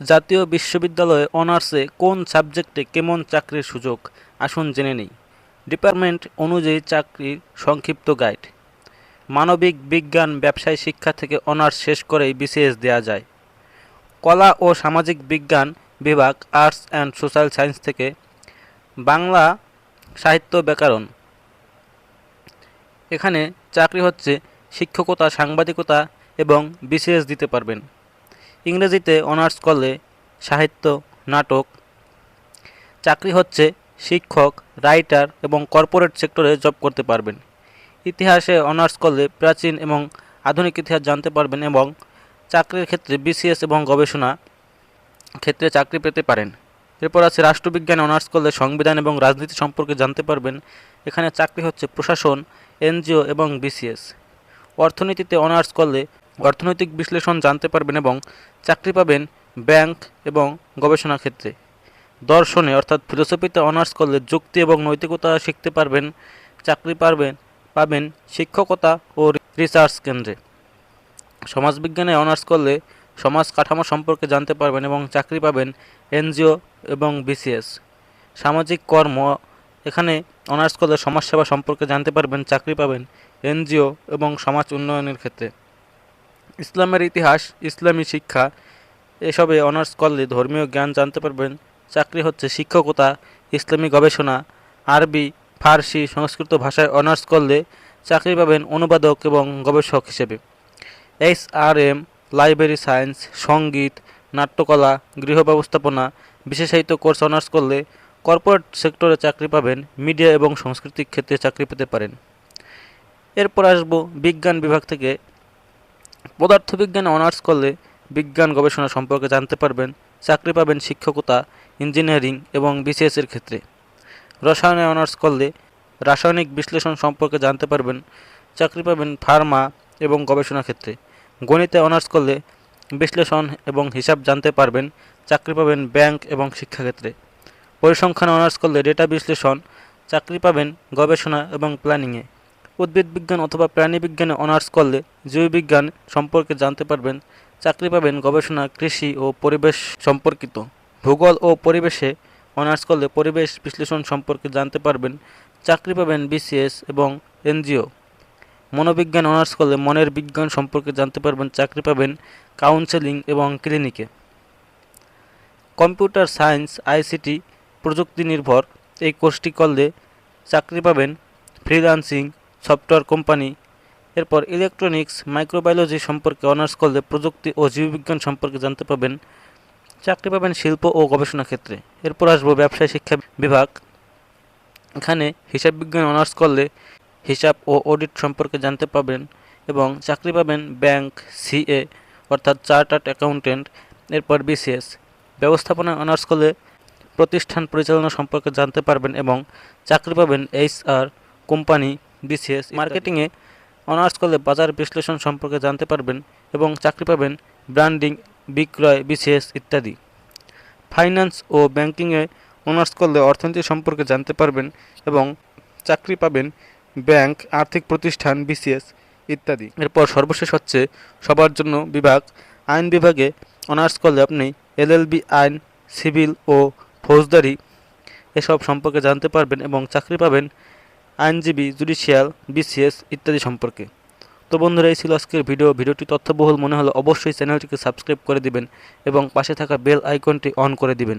জাতীয় বিশ্ববিদ্যালয়ে অনার্সে কোন সাবজেক্টে কেমন চাকরির সুযোগ? আসুন জেনে নিই। ডিপার্টমেন্ট অনুযায়ী চাকরির সংক্ষিপ্ত গাইড। মানবিক বিজ্ঞান, ব্যবসায় শিক্ষা থেকে অনার্স শেষ করেই বিসিএস দেওয়া যায়। কলা ও সামাজিক বিজ্ঞান বিভাগ, আর্টস অ্যান্ড সোশ্যাল সায়েন্স থেকে বাংলা সাহিত্য ব্যাকরণ। এখানে চাকরি হচ্ছে শিক্ষকতা, সাংবাদিকতা এবং বিসিএস দিতে পারবেন। ইংরেজিতে অনার্স করলে সাহিত্য, নাটক। চাকরি হচ্ছে শিক্ষক, রাইটার এবং কর্পোরেট সেক্টরে জব করতে পারবেন। ইতিহাসে অনার্স করলে প্রাচীন এবং আধুনিক ইতিহাস জানতে পারবেন এবং চাকরির ক্ষেত্রে বিসিএস এবং গবেষণা ক্ষেত্রে চাকরি পেতে পারেন। এরপর আছে রাষ্ট্রবিজ্ঞানে অনার্স করলে সংবিধান এবং রাজনীতি সম্পর্কে জানতে পারবেন। এখানে চাকরি হচ্ছে প্রশাসন, এনজিও এবং বিসিএস। অর্থনীতিতে অনার্স করলে অর্থনৈতিক বিশ্লেষণ জানতে পারবেন এবং চাকরি পাবেন ব্যাংক এবং গবেষণা ক্ষেত্রে। দর্শনে, অর্থাৎ ফিলোসফিতে অনার্স করলে যুক্তি এবং নৈতিকতা শিখতে পারবেন, চাকরি পারবেন, পাবেন শিক্ষকতা ও রিসার্চ কেন্দ্রে। সমাজবিজ্ঞানে অনার্স করলে সমাজ কাঠামো সম্পর্কে জানতে পারবেন এবং চাকরি পাবেন এনজিও এবং বিসিএস। সামাজিক কর্ম, এখানে অনার্স করলে সমাজসেবা সম্পর্কে জানতে পারবেন, চাকরি পাবেন এনজিও এবং সমাজ উন্নয়নের ক্ষেত্রে। ইসলামের ইতিহাস, ইসলামী শিক্ষা, এসবে অনার্স করলে ধর্মীয় জ্ঞান জানতে পারবেন। চাকরি হচ্ছে শিক্ষকতা, ইসলামী গবেষণা, আরবি, ফার্সি সংস্কৃত ভাষায় অনার্স করলে চাকরি পাবেন অনুবাদক এবং গবেষক হিসেবে। H R M, library science, সংগীত, নাট্যকলা, গৃহ ব্যবস্থাপনা, বিশেষায়িত কোর্স অনার্স করলে কর্পোরেট সেক্টরে চাকরি পাবেন, মিডিয়া এবং সাংস্কৃতিক ক্ষেত্রে চাকরি পেতে পারেন। এরপর আসব বিজ্ঞান বিভাগ থেকে। পদার্থবিজ্ঞানে অনার্স করলে বিজ্ঞান গবেষণা সম্পর্কে জানতে পারবেন, চাকরি পাবেন শিক্ষকতা, ইঞ্জিনিয়ারিং এবং বিসিএসের ক্ষেত্রে। রসায়নে অনার্স করলে রাসায়নিক বিশ্লেষণ সম্পর্কে জানতে পারবেন, চাকরি পাবেন ফার্মা এবং গবেষণা ক্ষেত্রে। গণিতে অনার্স করলে বিশ্লেষণ এবং হিসাব জানতে পারবেন, চাকরি পাবেন ব্যাংক এবং শিক্ষাক্ষেত্রে। পরিসংখ্যানে অনার্স করলে ডেটা বিশ্লেষণ, চাকরি পাবেন গবেষণা এবং প্ল্যানিংয়ে। উদ্ভিদ বিজ্ঞান অথবা প্রাণী বিজ্ঞানে অনার্স করলে জীববিজ্ঞান সম্পর্কে জানতে পারবেন। চাকরি পাবেন গবেষণা, কৃষি ও পরিবেশ সম্পর্কিত। ভূগোল ও পরিবেশে অনার্স করলে পরিবেশ বিশ্লেষণ সম্পর্কে জানতে পারবেন। চাকরি পাবেন বিসিএস এবং এনজিও। মনোবিজ্ঞান অনার্স করলে মনের বিজ্ঞান সম্পর্কে জানতে পারবেন। চাকরি পাবেন কাউন্সেলিং এবং ক্লিনিকে। কম্পিউটার সায়েন্স, আইসিটি প্রযুক্তি নির্ভর এই কোর্সটি করলে চাকরি পাবেন ফ্রিল্যান্সিং সফটওয়্যার কোম্পানি। এরপর ইলেকট্রনিক্স মাইক্রোবায়োলজি সম্পর্কে অনার্স করলে প্রযুক্তি ও জীববিজ্ঞান সম্পর্কে জানতে পাবেন চাকরি পাবেন শিল্প ও গবেষণা ক্ষেত্রে। এরপর আসব ব্যবসায় শিক্ষা বিভাগ। এখানে হিসাব বিজ্ঞান অনার্স করলে হিসাব ও অডিট সম্পর্কে জানতে পাবেন এবং চাকরি পাবেন ব্যাংক সিএ অর্থাৎ চার্টার্ড অ্যাকাউন্টেন্ট এরপর বিসিএস ব্যবস্থাপনা অনার্স করলে প্রতিষ্ঠান পরিচালনা সম্পর্কে জানতে পারবেন এবং চাকরি পাবেন এইচআর কোম্পানি বিসিএস মার্কেটিংয়ে অনার্স করলে বাজার বিশ্লেষণ সম্পর্কে জানতে পারবেন এবং চাকরি পাবেন ব্র্যান্ডিং, বিক্রয়, বিসিএস ইত্যাদি। ফাইন্যান্স ও ব্যাংকিংয়ে অনার্স করলে অর্থনীতি সম্পর্কে জানতে পারবেন এবং চাকরি পাবেন ব্যাংক, আর্থিক প্রতিষ্ঠান, বিসিএস ইত্যাদি। এরপর সর্বশেষ হচ্ছে সবার জন্য বিভাগ। আইন বিভাগে অনার্স করলে আপনি এলএলবি, আইন, সিভিল ও ফৌজদারি এসব সম্পর্কে জানতে পারবেন এবং চাকরি পাবেন আইনজীবী, জুডিশিয়াল, বিসিএস ইত্যাদি সম্পর্কে। তো বন্ধুরা, এই ছিল আজকের ভিডিও। ভিডিওটি তথ্যবহুল মনে হলে অবশ্যই চ্যানেলটিকে সাবস্ক্রাইব করে দিবেন এবং পাশে থাকা বেল আইকনটি অন করে দিবেন।